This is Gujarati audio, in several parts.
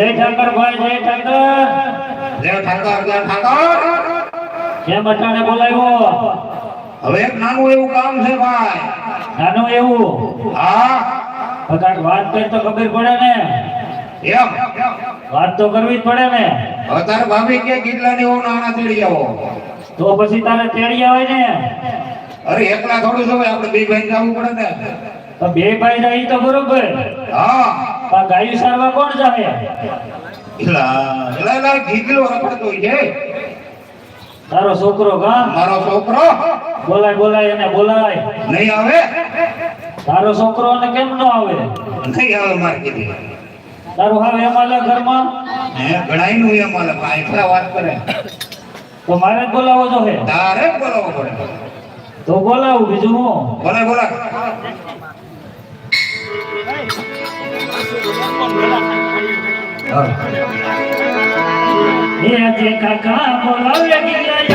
જય ઠાકર જય ઠાકર. જય ઠાકર જય ઠાકર. કેમ અટાણે બોલાવ્યો? હવે એક નાનું એવું કામ છે ભાઈ. નાનું એવું? હા. કદાચ વાત કરી તો ખબર પડે ને. એમ. વાત તો કરવી જ પડે ને. હવે ભાભી કે કેટલા ની હું તેડી આવો. તો પછી તારે તેડી આવે ને. અરે એકલા થોડું જોવે આપણે બે ભાઈ જવું પડે ને. તો બે ભાઈ જાય તો બરોબર. હા. પણ ગાયું સારવા કોણ જાય એલા એલા એલા ગીગલો રખડતો છે. તારો છોકરો કા? મારો છોકરો? બોલાય બોલાય એને બોલાય. નહીં આવે? તારો છોકરો ને કેમ ન આવે? નહીં આવે મારે કીધી. તારું હવે એમાં ઘરમાં? હે ઘણાયનું એમ માલે ભાઈ વાત કરે. તો મારે જ બોલાવો જો હે. તારે જ બોલાવવો પડે. તો બોલાવું બીજું હું. બોલાય બોલે કાકા બોલાવે ગિયા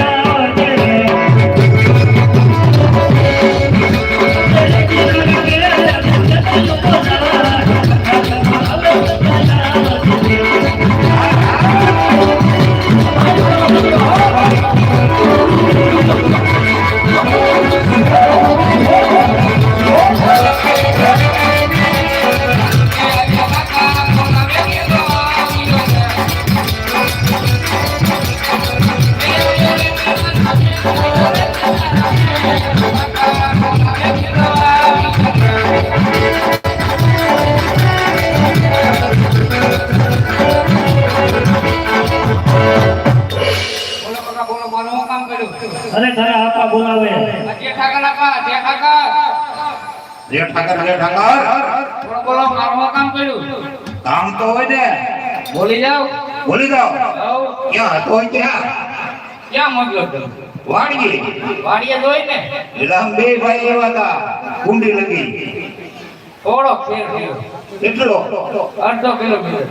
અરે તારા આપા બોલાવે. જે ઠાકર આપા જે ઠાકર. જય ઠાકર જય ઠાકર. બોલો બોલો મારું કામ કર્યું? કામ તો હોય ને બોલી જાવ બોલી જાવ આવ ક્યાં હતો હોય ત્યાં ક્યાં મોકલ્યો તો વાડીએ. વાડીએ જોઈ ને? બે ભાઈ એવા હતા. કુંડી લગી. થોડો ફેર થયો. કેટલો? અડધો કિલોમીટર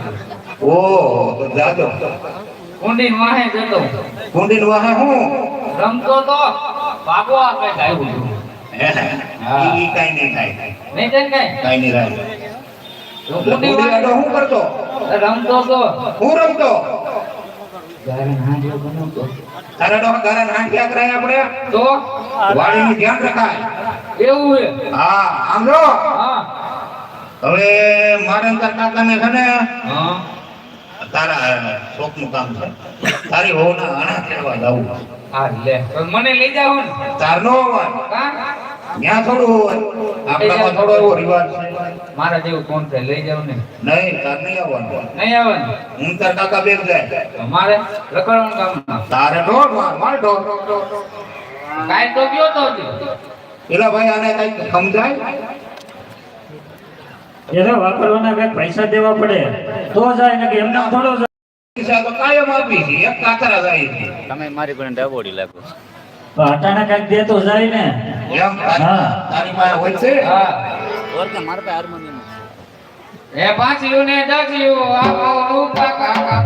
ઓ તો જાજો. ઊંડી વાહે જતો. કુંડી નું વાહે હું? રમતો તો ભાગો આ કઈ આવ્યું ઈ કઈ નહીં થાય. નહીં થાય ને કઈ? કાઈ નહીં થાય. હું કરતો? રમતો તો હું રમતો? હવે મારે ને તારા કાકાને છે ને હા. તારા શોખનું કામ છે. તારી હોના આણા ખેડવા જવું હા લે. મને લઈ જાવ ને. તાર નો ત્યાં થોડું હોય આપણામાં થોડો એવો રિવાજ છે. મારા જેવું કોણ છે? લઈ જાવ ને. નહીં તાર નહીં આવવાનું. નહીં આવવાનું? હું તાર કાકા બેગ જાય. મારે રખડવાનું કામ તારે નો મારે ઢો કાઈ કાંઈ તો ગયો તો. પેલા ભાઈ આને કઈ સમજાય? એને વાપરવાના કઈ પૈસા દેવા પડે. તો જાય ને કે એમને થોડો કાયમ આપી છે એક કાતરા જાય છે. તમે મારી પણ ડાબોડી લાગો અટાણે કંઈક દે તો જાય ને. એમ તારી હા. તારી પાસે હોય છે? હા. ઓર કે મારા પાસે હાર્મોનિયમ. એ પાંચિયું ને દસિયું આપો રૂપા કાકા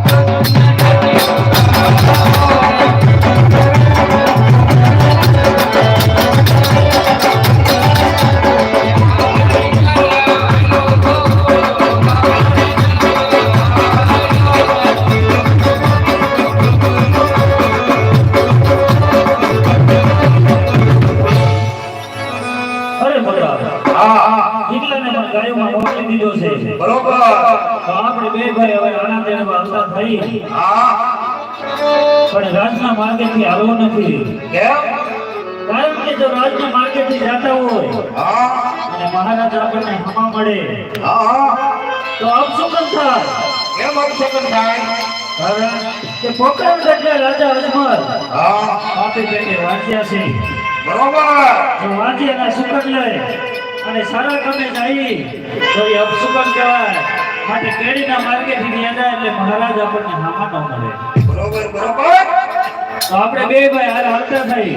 હા. હા દીકરાને ગાયોમાં મોકલી દીધો છે. બરોબર. તો આપણે બે ભાઈ હવે આના તેડવા આવતા થઈ. હા. પણ રાજના માર્ગેથી હાલવો નથી. કેમ? કારણ કે જો રાજના માર્ગેથી જતા હોય હા. અને મહારાજ આપણને હમા મળે હા તો અપશુકન થાય. કેમ અપશકન થાય? કારણ કે પોકરણ એટલે રાજા અજમલ. હા. આપી પેટે વાંચ્યા છે. બરોબર. જો વાંચી અને સુકન લે અને સારા કામે જાય તો એ અપસુકન કહેવાય. માટે કેડીના માર્ગેથી એટલે મહારાજ આપણને હામા ન મળે. બરોબર બરોબર. તો આપણે બે ભાઈ હાલ હાલતા થઈ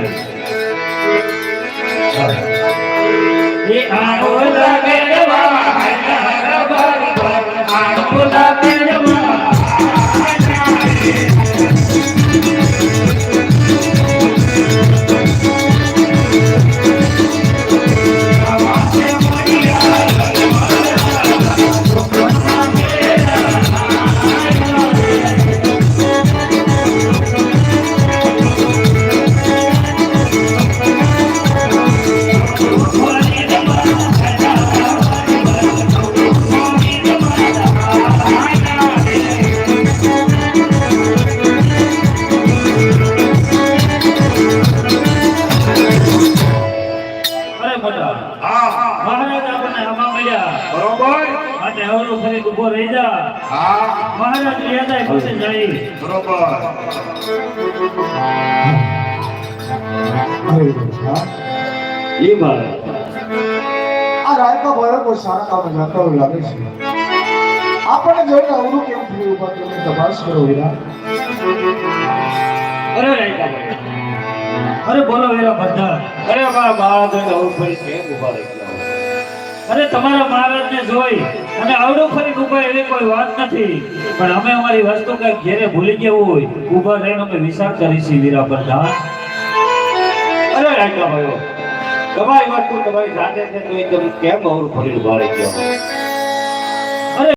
એ આનો લાગે વા આનો લાગે. વધારે મોટા રહી જા. હા. મહારાજ લે આ રાયકા ભોય કોઈ સારા કામ હોય લાગે છે. આપણને તપાસ કરો અરે બોલો વેરા બધા અરે મારા બાળક આવું ફરી કેમ ઊભા રહી ગયા અરે તમારા મહારાજને જોઈ અને આવડું ફરી ઊભા એવી કોઈ વાત નથી. પણ અમે અમારી વસ્તુ કઈ ઘેરે ભૂલી ગયા હોય. ઊભા રહીને અમે વિચાર કરી છીએ વીરા બધા અરે રાજા ભાઈઓ તમારી વસ્તુ તમારી સાથે છે તો એકદમ કેમ અવરું ફરી ઊભા રહી ગયા